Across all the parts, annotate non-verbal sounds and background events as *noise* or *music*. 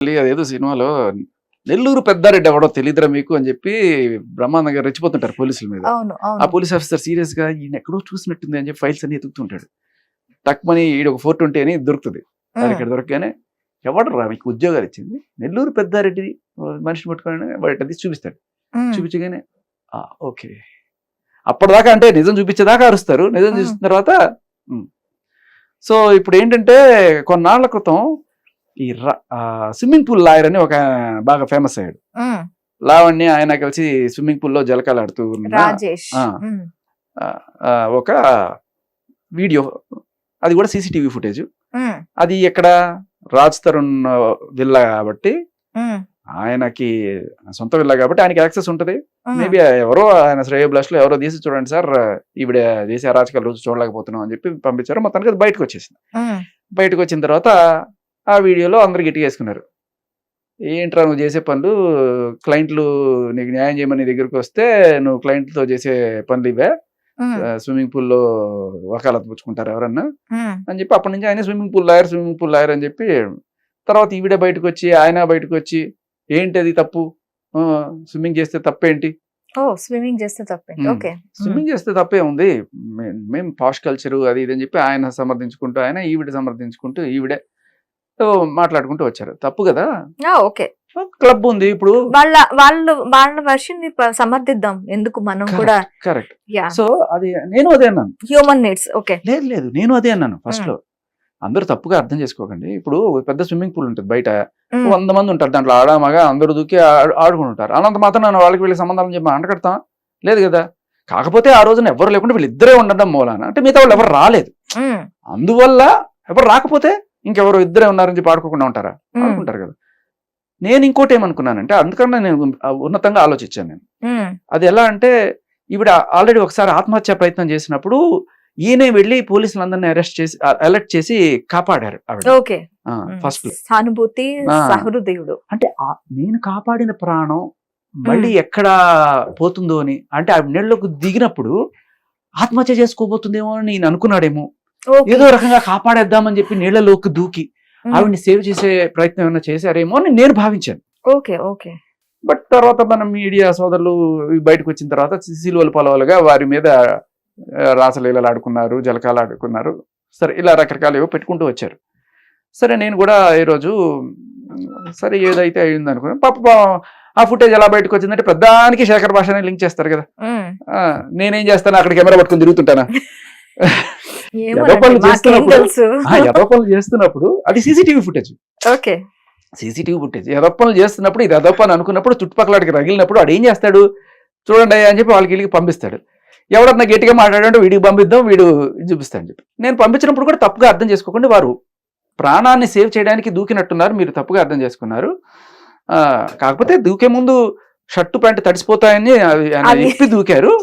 అదేదో సినిమాలో నెల్లూరు పెద్దారెడ్డి ఎవడో తెలియదురా మీకు అని చెప్పి బ్రహ్మాండం గారు రెచ్చిపోతుంటారు పోలీసుల మీద. ఆ పోలీస్ ఆఫీసర్ సీరియస్గా ఈయన ఎక్కడో చూసినట్టుంది అని చెప్పి ఫైల్స్ అన్ని ఎతుకుతుంటాడు తక్కువని ఈడ ఒక ఫోర్ ట్వంటీ అని దొరుకుతుంది. ఇక్కడ దొరకగానే ఎవడు రా మీకు ఉద్యోగాలు ఇచ్చింది? నెల్లూరు పెద్దారెడ్డి మనిషిని పట్టుకొని వాటి అది చూపిస్తాడు చూపించగానే "ఆ, ఓకే. అప్పటిదాకా అంటే నిజం చూపించేదాకా అరుస్తారు. నిజం. చూసిన తర్వాత. సో ఇప్పుడు ఏంటంటే కొన్నాళ్ళ క్రితం ఈ స్విమ్మింగ్ పూల్ లాయర్ అని ఒక బాగా ఫేమస్ అయ్యాడు. లావణ్య ఆయన కలిసి స్విమ్మింగ్ పూల్లో జలకాలాడుతూ ఒక వీడియో. అది కూడా సీసీటీవీ ఫుటేజ్. అది ఎక్కడ? రాజ్ తరుణ్ విల్లా కాబట్టి ఆయనకి సొంత విల్లా కాబట్టి ఆయనకి యాక్సెస్ ఉంటది. మేబీ ఎవరో ఆయన శ్రేయ బ్లాస్ట్లో ఎవరో తీసి చూడండి సార్ ఈవిడ చేసే అరాచకాలు రోజు చూడలేకపోతున్నాం అని చెప్పి పంపించారు. మొత్తానికి అది బయటకు వచ్చేసింది. బయటకు వచ్చిన తర్వాత ఆ వీడియోలో అందరు గట్టిగా వేసుకున్నారు. ఏంట్రా నువ్వు చేసే పనులు? క్లయింట్లు నీకు న్యాయం చేయమని దగ్గరికి వస్తే నువ్వు క్లయింట్లతో చేసే పనులు ఇవే. స్విమ్మింగ్ పూల్లో వకాలత్ పుచ్చుకుంటారు ఎవరన్నా? అని చెప్పి అప్పటి నుంచి ఆయన swimming pool lawyer swimming pool lawyer అని చెప్పి తర్వాత ఈవిడ బయటకు వచ్చి ఆయన బయటకు వచ్చి ఏంటి అది తప్పు స్విమ్మింగ్ చేస్తే తప్పేంటి? స్విమ్మింగ్ చేస్తే తప్పే. ఓకే. స్విమ్మింగ్ చేస్తే తప్పే ఉంది. మే- మేం పాష్ కల్చర్ అది ఇది అని చెప్పి ఆయన సమర్థించుకుంటూ ఆయన ఈవిడ సమర్థించుకుంటూ ఈవిడే మాట్లాడుకుంటూ వచ్చారు. తప్పు కదా? ఓకే. క్లబ్ ఉంది ఇప్పుడు. వాళ్ళ వాళ్ళు వాళ్ళ వర్షన్ సమర్థిద్దాం. ఎందుకు మనం కూడా కరెక్ట్. సో అది నేను అదే అన్నాను. Human needs okay. లేదు లేదు నేను అదే అన్నాను ఫస్ట్. లో అందరూ తప్పుగా అర్థం చేసుకోకండి. ఇప్పుడు పెద్ద స్విమ్మింగ్ పూల్ ఉంటుంది బయట. వంద మంది ఉంటారు దాంట్లో. ఆడ మగ అందరూ దూకి ఆడు- ఆడుకుని ఉంటారు. అనంత మాత్రం నేను వాళ్ళకి వీళ్ళకి సంబంధాలు చెప్పి అంటకడతాం లేదు కదా. కాకపోతే ఆ రోజున ఎవరు లేకుండా వీళ్ళు ఇద్దరే ఉండడం మూలాన. అంటే మిగతా వాళ్ళు ఎవరు రాలేదు. అందువల్ల ఎవరు రాకపోతే ఇంకెవరు ఇద్దరే ఉన్నారని చెప్పి ఆడుకోకుండా ఉంటారా? ఆడుకుంటారు కదా. నేను ఇంకోటి ఏమనుకున్నానంటే అందుకన్నా నేను ఉన్నతంగా ఆలోచించాను నేను. అది ఎలా అంటే ఈవిడ ఆల్రెడీ ఒకసారి ఆత్మహత్య ప్రయత్నం చేసినప్పుడు ఈయనే వెళ్ళి పోలీసులందరినీ అరెస్ట్ చేసి అలర్ట్ చేసి కాపాడారు ఆవిడ. ఫస్ట్ సానుభూతి. సహృదయుడు. అంటే నేను కాపాడిన ప్రాణం మళ్ళీ ఎక్కడ పోతుందో అని అంటే ఆ నీళ్ళలోకి దిగినప్పుడు ఆత్మహత్య చేసుకోబోతుందేమో అని నేను అనుకున్నాడేమో. ఏదో రకంగా కాపాడేద్దామని చెప్పి నీళ్ళలోకి దూకి ఆవిడ్ని సేవ్ చేసే ప్రయత్నం ఏమైనా చేశారేమో అని నేను భావించాను. Okay okay. బట్ తర్వాత మన మీడియా సోదరులు బయటకు వచ్చిన తర్వాత సిలువలు పొలవలుగా వారి మీద రాసలీలలు ఆడుకున్నారు జలకాలు ఆడుకున్నారు. సరే ఇలా రకరకాలు ఏవో పెట్టుకుంటూ వచ్చారు. సరే నేను కూడా ఈరోజు సరే ఏదైతే అయింది అనుకున్నా. పాప ఆ ఫుటేజ్ ఎలా బయటకు వచ్చిందంటే ప్రధానికి శేఖర్ భాషనే లింక్ చేస్తారు కదా. నేనేం చేస్తాను? అక్కడ కెమెరా పట్టుకుని తిరుగుతుంటానా? *laughs* ఏమోనండి, పనులు మాకేం చేస్తున్నప్పుడు- అది CCTV footage okay. CCTV footage ఎర్ర పనులు చేస్తున్నప్పుడు ఇది ఎర్ర పని అనుకున్నప్పుడు చుట్టుపక్కలకి రగిలినప్పుడు వాడు ఏం చేస్తాడు? చూడండి అని చెప్పి వాళ్ళకి వీళ్ళకి పంపిస్తాడు. ఎవడన్నా గట్టిగా మాట్లాడంటే వీడికి పంపిద్దాం వీడు చూపిస్తాను చెప్పి. నేను పంపించినప్పుడు కూడా తప్పుగా అర్థం చేసుకోకుండా వారు ప్రాణాన్ని సేవ్ చేయడానికి దూకినట్టున్నారు. మీరు తప్పుగా అర్థం చేసుకున్నారు. ఆ, కాకపోతే దూకే ముందు షర్టు ప్యాంట్ తడిసిపోతాయని ఇప్పి దూకారు.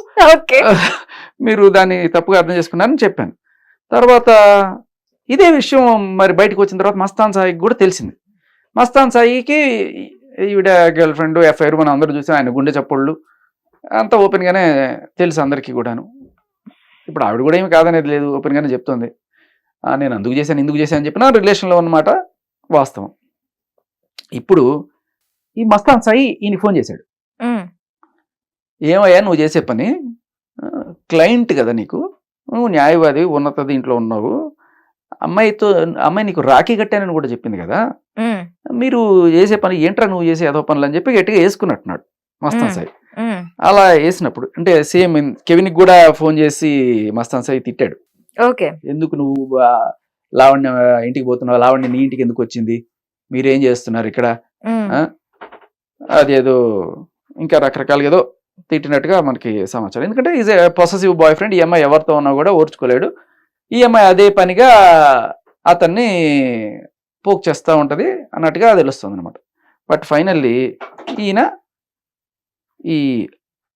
మీరు దాన్ని తప్పుగా అర్థం చేసుకున్నారని చెప్పాను. తర్వాత ఇదే విషయం మరి బయటకు వచ్చిన తర్వాత మస్తాన్ సాయికి కూడా తెలిసింది. మస్తాన్ సాయికి ఈవిడ గర్ల్ ఫ్రెండ్ ఎఫ్ఐఆర్ మనం అందరూ చూసాం ఆయన గుండె చప్పుళ్ళు అంత ఓపెన్గానే తెలుసు అందరికీ కూడాను. ఇప్పుడు ఆవిడ కూడా ఏమి కాదనేది లేదు ఓపెన్గానే చెప్తుంది. "ఆ, నేను అందుకు చేశాను ఇందుకు చేశాను అని చెప్పిన రిలేషన్లో ఉన్నమాట వాస్తవం. ఇప్పుడు ఈ మస్తాన్ సాయి ఈయన ఫోన్ చేశాడు. ఏమయ్యా నువ్వు చేసే పని క్లయింట్ కదా నీకు నువ్వు న్యాయవాది ఉన్నత దీంట్లో ఉన్నావు. అమ్మాయితో అమ్మాయి నీకు రాఖీ కట్టానని కూడా చెప్పింది కదా. మీరు చేసే పని ఏంట్రా నువ్వు చేసే ఏదో పనులు అని చెప్పి గట్టిగా వేసుకున్నట్టున్నాడు మస్తాన్. సాయి. అలా వేసినప్పుడు అంటే సేమ్ కెవిన్కి కూడా ఫోన్ చేసి మస్తాన్ సాయి తిట్టాడు. ఓకే. ఎందుకు నువ్వు లావణ్య ఇంటికి పోతున్నావు? లావణ్య నీ ఇంటికి ఎందుకు వచ్చింది? మీరేం చేస్తున్నారు ఇక్కడ? అదేదో ఇంకా రకరకాలుగా ఏదో తిట్టినట్టుగా మనకి సమాచారం. ఎందుకంటే is a possessive boyfriend ఈ అమ్మాయి ఎవరితో ఉన్నా కూడా ఓర్చుకోలేడు. ఈ అమ్మాయి అదే పనిగా అతన్ని పోక్ చేస్తూ ఉంటది అన్నట్టుగా తెలుస్తుంది అనమాట బట్ ఫైనల్లీ ఈయన ఈ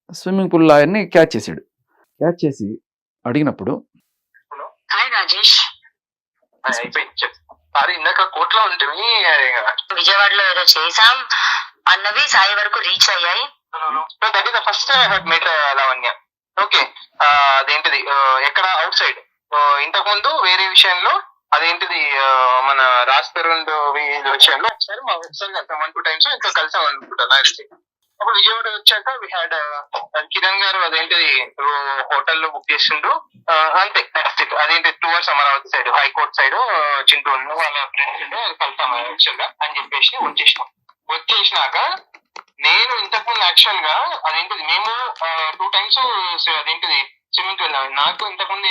స్విమ్మింగ్ పూల్ లాయర్ని క్యాచ్ చేసాడు క్యాచ్ చేసి అడిగినప్పుడు విజయవాడలో ఏదో చేసాం అన్నవి సాయి వరకు రీచ్ అయ్యాయి. That is the first I head mate Lavanya okay అదేంటిది ఎక్కడ? అవుట్ సైడ్ uh, ఇంతకు ముందు వేరే విషయంలో అదేంటిది uh, మన రాజ్ పెరుండు విషయంలో ఒకసారి మా ఒకసారి కలిసాం వన్ టూ టైమ్స్ ఇంకా కలిసాం అనుకుంటా అప్పుడు విజయవాడ వచ్చాక వి హ్యాడ్ uh, కిరణ్ గారు అదేంటిది హోటల్లో బుక్ చేసిండు. అంతే నెక్స్ట్ అదేంటి towards Amaravati side high court side Chintu వాళ్ళ ఫ్రెండ్స్ కలిసాం యాక్చువల్గా అని చెప్పేసి వచ్చేసినాం వచ్చేసినాక నేను ఇంతకుముందు యాక్చువల్గా అదేంటిది మేము టూ టైమ్స్ అదేంటిది స్విమ్మింగ్ వెళ్ళాము నాకు ఇంతకుముందు.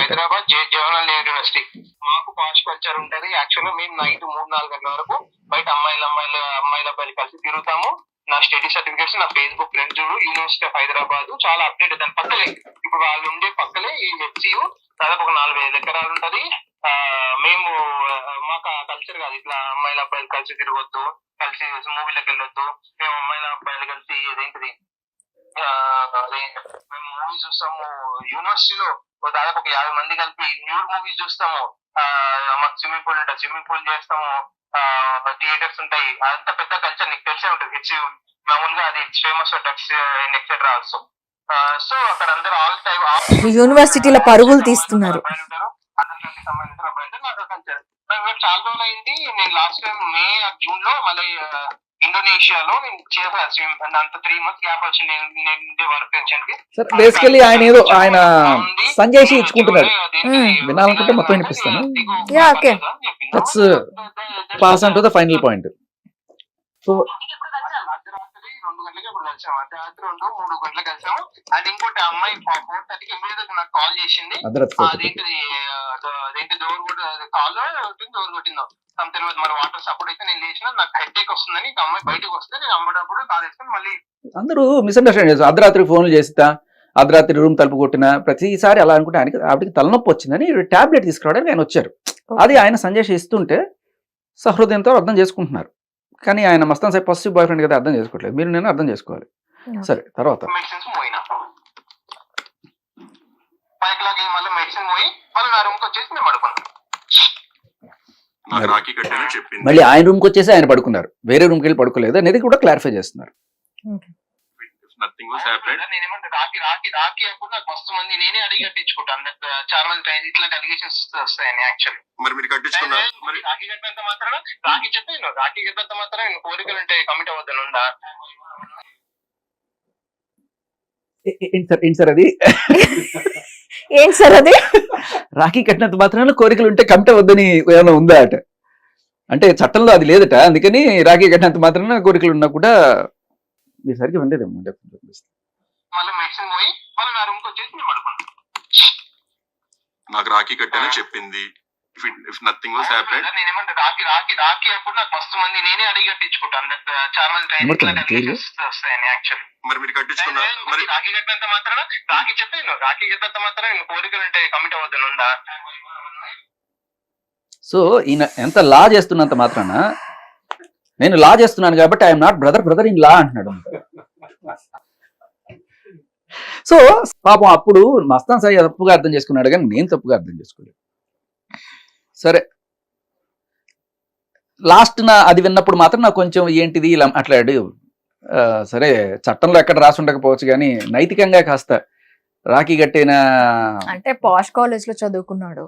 హైదరాబాద్ జవహర్లాల్ నెహ్రూ యూనివర్సిటీ. మాకు పాష్ కల్చర్ ఉంటది. యాక్చువల్గా మేము నైట్ మూడు నాలుగు గంటల వరకు బయట అమ్మాయిల అమ్మాయిల అమ్మాయిల అబ్బాయిలు కలిసి తిరుగుతాము. నా స్టడీ సర్టిఫికేట్స్ నా ఫేస్బుక్ ఫ్రెండ్స్ చూడు యూనివర్సిటీ ఆఫ్ హైదరాబాద్ చాలా అప్డేట్ దాని పక్కలే ఇప్పుడు వాళ్ళు ఉండే పక్కలే ఈ హెచ్సియు దాదాపు ఒక నాలుగు ఐదు ఎకరాలు ఉంటది. మాకు ఆ కల్చర్ కాదు. ఇట్లా అమ్మాయిల అబ్బాయిలు కలిసి తిరగొద్దు కలిసి మూవీలకు వెళ్ళొద్దు. మేము అమ్మాయిల అబ్బాయిలు కలిసి ఇదేంటిది? అదే మేము మూవీ చూస్తాము. యూనివర్సిటీలో దాదాపు ఒక యాభై మంది కలిపి న్యూడ్ మూవీస్ చూస్తాము. మాకు స్విమ్మింగ్ పూల్ ఉంటుంది స్విమ్మింగ్ పూల్ చేస్తాము. థియేటర్స్ ఉంటాయి. అంత పెద్ద కల్చర్ నీకు తెలిసే ఉంటుంది. హెచ్ మామూలుగా అది famous drugs etcetera also so అక్కడ అందరూ ఆల్ టైప్ యూనివర్సిటీల పరుగులు తీస్తున్నారు. అందరికంటే సంబంధించిన కల్చర్ చాలా రోజులు అయింది. నేను లాస్ట్ టైం మే జూన్లో మళ్ళీ ఇండోనేషియాలో నేను చేశాను స్విమ్ అంత త్రీ మంత్స్ గ్యాప్ వచ్చింది. నేను వర్క్కి సార్ బేసికలీ ఆయన ఏదో ఆయన సంజయ్ ఇచ్చుకుంటున్నాడు. Hmm. వినాలనుకుంటే మొత్తం వినిపిస్తాను. పాస్ అంటూ ద ఫైనల్ పాయింట్ సో కలిసాము. అర్ధరాత్రి రెండు మూడు గంటలకు కలిసాము. అది ఇంకోటి అమ్మాయి ఫోర్ థర్టీకి ఇమీడియట్ నాకు కాల్ చేసింది. అదేంటిది అదేంటి డోర్ కూడా కాల్ డోర్ కొట్టిందో. తమ తెలియదు మరి వాటర్ సపోర్ట్ అయితే నేను లేచిన నాకు హెడ్ ఏక్ వస్తుందని ఇక అమ్మాయి బయటకు వస్తే నేను అమ్మేటప్పుడు కాల్ వేసుకొని మళ్ళీ అందరూ మిస్అండర్స్టాండ్ చేస్తారు. అర్ధరాత్రి ఫోన్లు చేస్తా అర్ధరాత్రి రూమ్ తలుపు కొట్టిన ప్రతిసారి అలా అనుకుంటే ఆయనకి ఆవిడకి తలనొప్పి వచ్చిందని టాబ్లెట్ తీసుకురావడానికి ఆయన వచ్చారు. అది ఆయన సంజయ్ ఇస్తుంటే సహృదయంతో అర్థం చేసుకుంటున్నారు. కానీ ఆయన Mastan sir positive boyfriend కదా అర్థం చేసుకోవట్లేదు. మీరు నేను అర్థం చేసుకోవాలి. సరే తర్వాత. మళ్ళీ ఆయన రూమ్కి వచ్చేసి ఆయన పడుకున్నారు. వేరే రూమ్కి వెళ్ళి పడుకోలేదు. అనేది కూడా క్లారిఫై చేస్తున్నారు. నథింగ్ వాస్ హ్యాపెండ్ నేనేమంటే రాకి రాకి రాకి అప్పుడు నాకు మస్తు మంది నేనే అడిగి కట్టించుకుంటాను అందరు చాలా మంది ఇట్లాంటి అలిగేషన్స్ వస్తాయని యాక్చువల్లీ మరి మీరు కట్టించుకున్నారు? మరి రాఖీ కట్టినంత మాత్రాన రాఖీ చెప్పాను రాఖీ కట్టినంత మాత్రం కోరికలు ఉంటే కమిట్ అవ్వద్దని ఉందా? ఏ- ఏ- ఏంటి సార్ ఏంటి సార్ అది? ఏంటి సార్ అది? రాఖీ కట్టినంత మాత్రాన కోరికలు ఉంటే కమిట వద్దని ఏమైనా ఉందా అట? అంటే చట్టంలో అది లేదట. అందుకని రాఖీ కట్టినంత మాత్రాన కోరికలు ఉన్నా కూడా మీరు సరిగ్గా వినలేదేమో definitely. మళ్ళీ మెడిసిన్ పోయి మళ్ళీ నా రూమ్కి వచ్చేసి నేను పడుకున్నాను నాకు రాఖీ కట్టానని చెప్పింది. ఇఫ్ నథింగ్ వాస్ హ్యాపెండ్ నేనేమంటే రాకి రాకి రాకి అప్పుడు నాకు మస్తు మంది నేనే అడిగి కట్టించుకుంటాను చాలా మంది వస్తాయని యాక్చువల్లీ మరి మీరు కట్టించుకున్నారు మరి రాఖీ కట్టినంత మాత్రాన రాఖీ చెప్పాను రాఖీ కట్టినంత మాత్రం నేను కోరికలు ఉంటే కమిట్ అవ్వద్దని ఉందా? సో ఈయన ఎంత లా చేస్తున్నంత మాత్రాన నేను లా చేస్తున్నాను కాబట్టి I'm not brother brother in law అంటున్నాడు. సో పాపం అప్పుడు మస్తాన్ సాయి తప్పుగా అర్థం చేసుకున్నాడు కానీ నేను తప్పుగా అర్థం చేసుకోలేదు. సరే. లాస్ట్ నా అది విన్నప్పుడు మాత్రం నాకు కొంచెం ఏంటిది ఇలా మాట్లాడు సరే చట్టంలో ఎక్కడ రాసి ఉండకపోవచ్చు కానీ నైతికంగా కాస్త రాఖీ కట్టిన? అంటే పాష్ కాలేజ్లో చదువుకున్నాడు.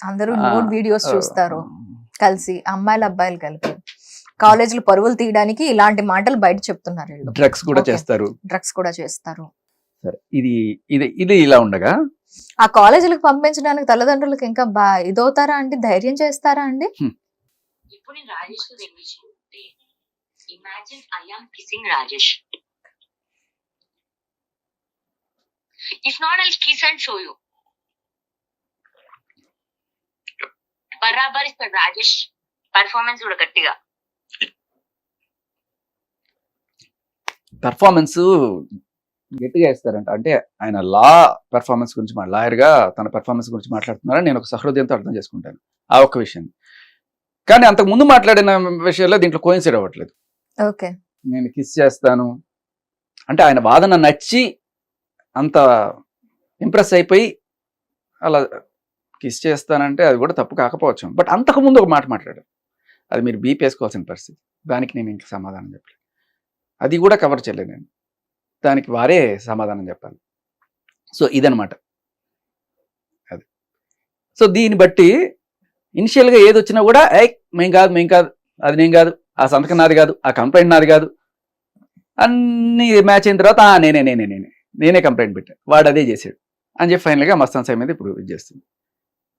అందరూ వీడియోస్ చూస్తారు. కలిసి అమ్మాయిలు అబ్బాయిలు కలిపి. కాలేజీలు పరుగులు తీయడానికి ఇలాంటి మాటలు బయట చెప్తున్నారు డ్రగ్స్ కూడా. చేస్తారు. డ్రగ్స్ కూడా చేస్తారు. సరే ఇది ఇది ఇది ఇలా ఉండగా? ఆ కాలేజీలకు పంపించడానికి తల్లిదండ్రులకు ఇంకా బా ఇదవుతారా అండి? ధైర్యం చేస్తారా అండి? ఇప్పుడు నేను Rajesh imagine I am kissing Rajesh. If not I kiss and show you బరాబర్ ఇస్తాడు రాజేష్. పర్ఫార్మెన్స్ కూడా గట్టిగా. పెర్ఫార్మెన్స్ గట్టిగా ఇస్తారంట అంటే ఆయన లా పెర్ఫార్మెన్స్ గురించి మా లాయర్గా తన పెర్ఫార్మెన్స్ గురించి మాట్లాడుతున్నారని నేను ఒక సహృదయంతో అర్థం చేసుకుంటాను. ఆ ఒక్క విషయం. కానీ అంతకు ముందు మాట్లాడిన విషయాల్లో దీంట్లో కోయిన్సైడ్ అవ్వట్లేదు. ఓకే. నేను కిస్ చేస్తాను. అంటే ఆయన వాదన నచ్చి అంత ఇంప్రెస్ అయిపోయి అలా కిస్ చేస్తానంటే అది కూడా తప్పు కాకపోవచ్చు. బట్ అంతకు ముందు ఒక మాట మాట్లాడారు. అది మీరు బీపేసుకోవాల్సిన పరిస్థితి. దానికి నేను ఇంకా సమాధానం చెప్పలేదు. అది కూడా కవర్ చేయలేదు నేను. దానికి వారే సమాధానం చెప్పాలి. సో ఇదనమాట అది. సో దీన్ని బట్టి ఇనిషియల్గా ఏది వచ్చినా కూడా ఏ మేం కాదు మేం కాదు అది నేను కాదు ఆ సంతకం నాది కాదు ఆ కంప్లైంట్ నాది కాదు. అన్ని మ్యాచ్ అయిన తర్వాత నేనే నేనే నేనే నేనే కంప్లైంట్ పెట్టాను వాడు అదే చేశాడు. అని చెప్పి ఫైనల్గా మస్తాన్ సాయి మీద ఇప్పుడు ఇది చేస్తుంది.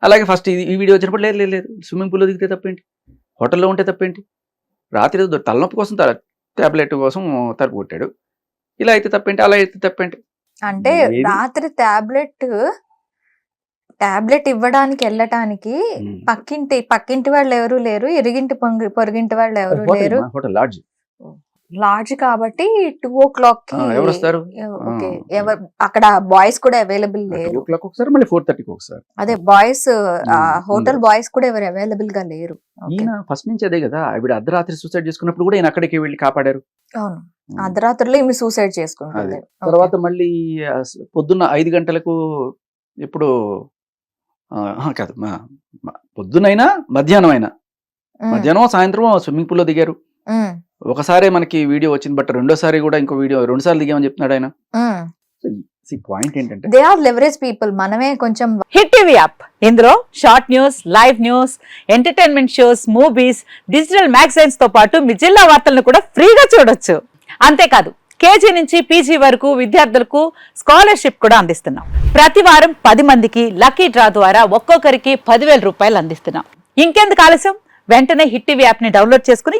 అలాగే ఫస్ట్ ఇది ఈ వీడియో వచ్చినప్పుడు లేదు లేదు లేదు. స్విమ్మింగ్ పూల్లో దిగితే తప్పేంటి? హోటల్లో ఉంటే తప్పేంటి? రాత్రి తలనొప్పి కోసం ట్యాబ్లెట్ కోసం తలుపు కొట్టాడు. ఇలా అయితే తప్పేంటి? అలా అయితే తప్పేంటి? అంటే? రాత్రి టాబ్లెట్ టాబ్లెట్ ఇవ్వడానికి వెళ్ళటానికి. పక్కింటి పక్కింటి వాళ్ళు ఎవరు లేరు ఇరిగింటి పొంగి- పొరుగింటి వాళ్ళు ఎవరు లేరు. Hotel lodge. లాడ్జ్ కాబట్టి టూ ఓ క్లాక్కి ఎవరు వస్తారు? ఓకే. ఎవరు అక్కడ బాయ్స్ కూడా అవైలబుల్ లేరు. క్లాక్ ఒకసారి మళ్ళీ ఫోర్ థర్టీకి ఒకసారి. అదే బాయ్స్ హోటల్. బాయ్స్ కూడా ఎవరు అవైలబుల్గా లేరు. ఈయన ఫస్ట్ నుంచి అదే కదా ఆవిడ అర్ధరాత్రి సూసైడ్ చేసుకున్నప్పుడు కూడా ఈయన అక్కడికి వెళ్ళి కాపాడారు. అవును. అర్ధరాత్రుల్లో ఈమె సూసైడ్ అదే. తర్వాత మళ్ళీ పొద్దున్న ఐదు గంటలకు ఇప్పుడు కాదు పొద్దునైనా మధ్యాహ్నం అయినా మధ్యాహ్నం సాయంత్రం స్విమ్మింగ్ పూల్లో దిగారు. ఒకసారి మనకి వీడియో వచ్చింది బట్ రెండోసారి కూడా ఇంకో వీడియో రెండు సార్లు దిగామని చెప్తున్నాడు ఆయన. పాయింట్ ఏంటంటే దే ఆర్ లెవరేజ్ పీపుల్ మనమే కొంచెం హిట్ టీవీ యాప్ ఇందులో short news live news entertainment shows movies digital మ్యాగజైన్స్తో పాటు మీ జిల్లా వార్తలను కూడా ఫ్రీగా చూడొచ్చు. అంతేకాదు కేజీ నుంచి పీజీ వరకు విద్యార్థులకు స్కాలర్షిప్ కూడా అందిస్తున్నాం. ప్రతి వారం పది మందికి లక్కీ డ్రా ద్వారా ఒక్కొక్కరికి పదివేల రూపాయలు అందిస్తున్నాం. ఇంకెందుకు ఆలస్యం? వెంటనే హిట్ టీవీ యాప్ని డౌన్లోడ్ చేసుకుని